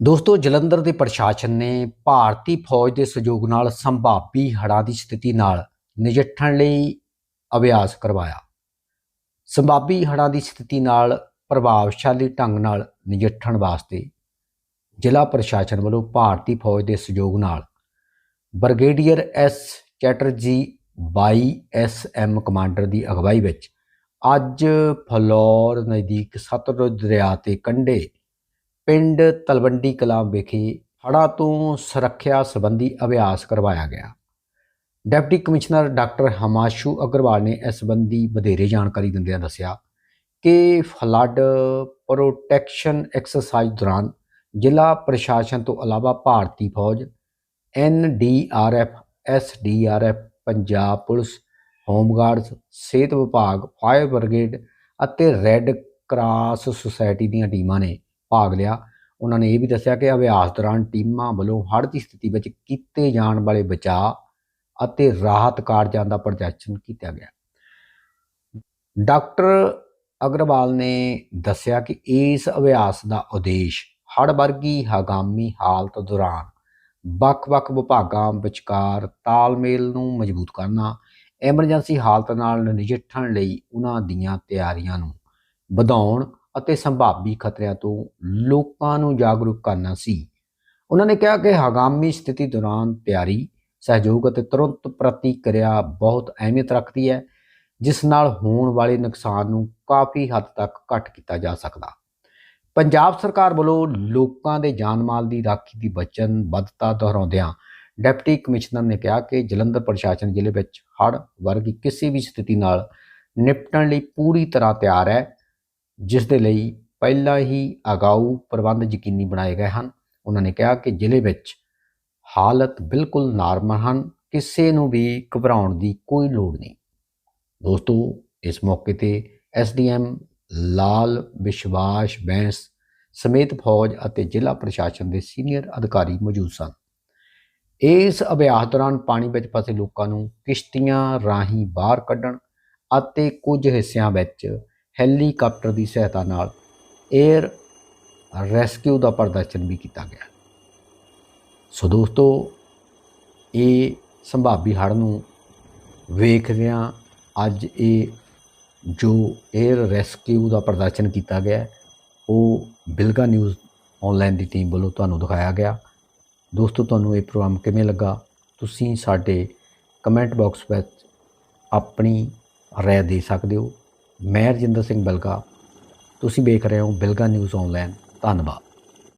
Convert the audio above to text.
ਦੋਸਤੋ, ਜਲੰਧਰ ਦੇ ਪ੍ਰਸ਼ਾਸਨ ਨੇ ਭਾਰਤੀ ਫੌਜ ਦੇ ਸਹਿਯੋਗ ਨਾਲ ਸੰਭਾਵੀ ਹੜ੍ਹਾਂ ਦੀ ਸਥਿਤੀ ਨਾਲ ਨਜਿੱਠਣ ਲਈ ਅਭਿਆਸ ਕਰਵਾਇਆ। ਸੰਭਾਵੀ ਹੜ੍ਹਾਂ ਦੀ ਸਥਿਤੀ ਨਾਲ ਪ੍ਰਭਾਵਸ਼ਾਲੀ ਢੰਗ ਨਾਲ ਨਜਿੱਠਣ ਵਾਸਤੇ ਜ਼ਿਲ੍ਹਾ ਪ੍ਰਸ਼ਾਸਨ ਵੱਲੋਂ ਭਾਰਤੀ ਫੌਜ ਦੇ ਸਹਿਯੋਗ ਨਾਲ brigadier S Chatterjee 22 SM commander ਦੀ ਅਗਵਾਈ ਵਿੱਚ ਅੱਜ ਫਲੌਰ ਨਜ਼ਦੀਕ ਸਤਲੁਜ ਦਰਿਆ ਤੇ ਕੰਢੇ ਪਿੰਡ ਤਲਵੰਡੀ ਕਲਾਂ ਵਿਖੇ ਹੜ੍ਹਾਂ ਤੋਂ ਸੁਰੱਖਿਆ ਸੰਬੰਧੀ ਅਭਿਆਸ ਕਰਵਾਇਆ ਗਿਆ। Deputy commissioner doctor Himanshu Agarwal ਨੇ ਇਸ ਸੰਬੰਧੀ ਵਧੇਰੇ ਜਾਣਕਾਰੀ ਦਿੰਦਿਆਂ ਦੱਸਿਆ ਕਿ ਫਲੱਡ ਪ੍ਰੋਟੈਕਸ਼ਨ ਐਕਸਰਸਾਈਜ਼ ਦੌਰਾਨ ਜ਼ਿਲ੍ਹਾ ਪ੍ਰਸ਼ਾਸਨ ਤੋਂ ਇਲਾਵਾ ਭਾਰਤੀ ਫੌਜ NDRF SDRF Punjab police, home guards, ਸਿਹਤ ਵਿਭਾਗ, ਫਾਇਰ ਬ੍ਰਿਗੇਡ ਅਤੇ ਰੈੱਡ ਕਰਾਸ ਸੁਸਾਇਟੀ ਦੀਆਂ ਟੀਮਾਂ ਨੇ ਭਾਗ ਲਿਆ। ਉਹਨਾਂ ਨੇ ਇਹ ਵੀ ਦੱਸਿਆ ਕਿ ਅਭਿਆਸ ਦੌਰਾਨ ਟੀਮਾਂ ਵੱਲੋਂ ਹੜ੍ਹ ਦੀ ਸਥਿਤੀ ਵਿੱਚ ਕੀਤੇ ਜਾਣ ਵਾਲੇ ਬਚਾਅ ਅਤੇ ਰਾਹਤ ਕਾਰਜਾਂ ਦਾ ਪ੍ਰਦਰਸ਼ਨ ਕੀਤਾ ਗਿਆ। ਡਾਕਟਰ ਅਗਰਵਾਲ ਨੇ ਦੱਸਿਆ ਕਿ ਇਸ ਅਭਿਆਸ ਦਾ ਉਦੇਸ਼ ਹੜ੍ਹ ਵਰਗੀ ਹਗਾਮੀ ਹਾਲਤ ਦੌਰਾਨ ਵੱਖ-ਵੱਖ ਵਿਭਾਗਾਂ ਵਿਚਕਾਰ ਤਾਲਮੇਲ ਨੂੰ ਮਜ਼ਬੂਤ ਕਰਨਾ, ਐਮਰਜੈਂਸੀ ਹਾਲਤ ਨਾਲ ਨਜਿੱਠਣ ਲਈ ਉਹਨਾਂ ਦੀਆਂ ਤਿਆਰੀਆਂ ਨੂੰ ਵਧਾਉਣ ਅਤੇ ਸੰਭਾਵੀ ਖਤਰਿਆਂ ਤੋਂ ਲੋਕਾਂ ਨੂੰ ਜਾਗਰੂਕ ਕਰਨਾ ਸੀ। ਉਹਨਾਂ ਨੇ ਕਿਹਾ ਕਿ ਹਗਾਮੀ ਸਥਿਤੀ ਦੌਰਾਨ ਤਿਆਰੀ, ਸਹਿਯੋਗ ਅਤੇ ਤੁਰੰਤ ਪ੍ਰਤੀਕਿਰਿਆ ਬਹੁਤ ਅਹਿਮੀਅਤ ਰੱਖਦੀ ਹੈ, ਜਿਸ ਨਾਲ ਹੋਣ ਵਾਲੇ ਨੁਕਸਾਨ ਨੂੰ ਕਾਫੀ ਹੱਦ ਤੱਕ ਘੱਟ ਕੀਤਾ ਜਾ ਸਕਦਾ। ਪੰਜਾਬ ਸਰਕਾਰ ਵੱਲੋਂ ਲੋਕਾਂ ਦੇ ਜਾਨ ਮਾਲ ਦੀ ਰਾਖੀ ਦੀ ਵਚਨਬੱਧਤਾ ਦੁਹਰਾਉਂਦਿਆਂ ਡਿਪਟੀ ਕਮਿਸ਼ਨਰ ਨੇ ਕਿਹਾ ਕਿ ਜਲੰਧਰ ਪ੍ਰਸ਼ਾਸਨ ਜ਼ਿਲ੍ਹੇ ਵਿੱਚ ਹੜ੍ਹ ਵਰਗੀ ਕਿਸੇ ਵੀ ਸਥਿਤੀ ਨਾਲ ਨਿਪਟਣ ਲਈ ਪੂਰੀ ਤਰ੍ਹਾਂ ਤਿਆਰ ਹੈ। ਜਿਸ ਦੇ ਲਈ ਪਹਿਲਾਂ ਹੀ ਅਗਾਊ ਪ੍ਰਬੰਧ ਯਕੀਨੀ ਬਣਾਏ ਗਏ ਹਨ। ਉਹਨਾਂ ਨੇ ਕਿਹਾ ਕਿ ਜ਼ਿਲ੍ਹੇ ਵਿੱਚ ਹਾਲਤ ਬਿਲਕੁਲ ਨਾਰਮਲ ਹਨ, ਕਿਸੇ ਨੂੰ ਵੀ ਘਬਰਾਉਣ ਦੀ ਕੋਈ ਲੋੜ ਨਹੀਂ। ਦੋਸਤੋ, ਇਸ ਮੌਕੇ ਤੇ ਐਸਡੀਐਮ ਲਾਲ ਵਿਸ਼ਵਾਸ ਬੈਂਸ ਸਮੇਤ ਫੌਜ ਅਤੇ ਜ਼ਿਲ੍ਹਾ ਪ੍ਰਸ਼ਾਸਨ ਦੇ ਸੀਨੀਅਰ ਅਧਿਕਾਰੀ ਮੌਜੂਦ ਸਨ। ਇਸ ਅਭਿਆਸ ਦੌਰਾਨ ਪਾਣੀ ਵਿੱਚ ਫਸੇ ਲੋਕਾਂ ਨੂੰ ਕਿਸ਼ਤੀਆਂ ਰਾਹੀਂ ਬਾਹਰ ਕੱਢਣ ਅਤੇ ਕੁਝ ਹਿੱਸਿਆਂ ਵਿੱਚ ਹੈਲੀਕਾਪਟਰ ਦੀ ਸਹਾਇਤਾ ਨਾਲ 에ਅਰ ਰੈਸਕਿਊ ਦਾ ਪ੍ਰਦਰਸ਼ਨ ਵੀ ਕੀਤਾ ਗਿਆ। ਸੋ ਦੋਸਤੋ, ਇਹ ਸੰਭਾਵੀ ਹੜ੍ਹ ਨੂੰ ਵੇਖਦਿਆਂ ਅੱਜ ਇਹ ਜੋ 에ਅਰ ਰੈਸਕਿਊ ਦਾ ਪ੍ਰਦਰਸ਼ਨ ਕੀਤਾ ਗਿਆ, ਉਹ ਬਿਲਗਾ ਨਿਊਜ਼ ਆਨਲਾਈਨ ਦੀ ਟੀਮ ਵੱਲੋਂ ਤੁਹਾਨੂੰ ਦਿਖਾਇਆ ਗਿਆ। ਦੋਸਤੋ, ਤੁਹਾਨੂੰ ਇਹ ਪ੍ਰੋਗਰਾਮ ਕਿਵੇਂ ਲੱਗਾ? ਤੁਸੀਂ ਸਾਡੇ ਕਮੈਂਟ ਬਾਕਸ ਵਿੱਚ ਆਪਣੀ ਰਾਏ ਦੇ ਸਕਦੇ ਹੋ। ਮੈਂ ਰਜਿੰਦਰ ਸਿੰਘ ਬਲਗਾ। ਤੁਸੀਂ ਵੇਖ ਰਹੇ ਹੋ ਬਿਲਗਾ ਨਿਊਜ਼ ਆਨਲਾਈਨ ਧੰਨਵਾਦ।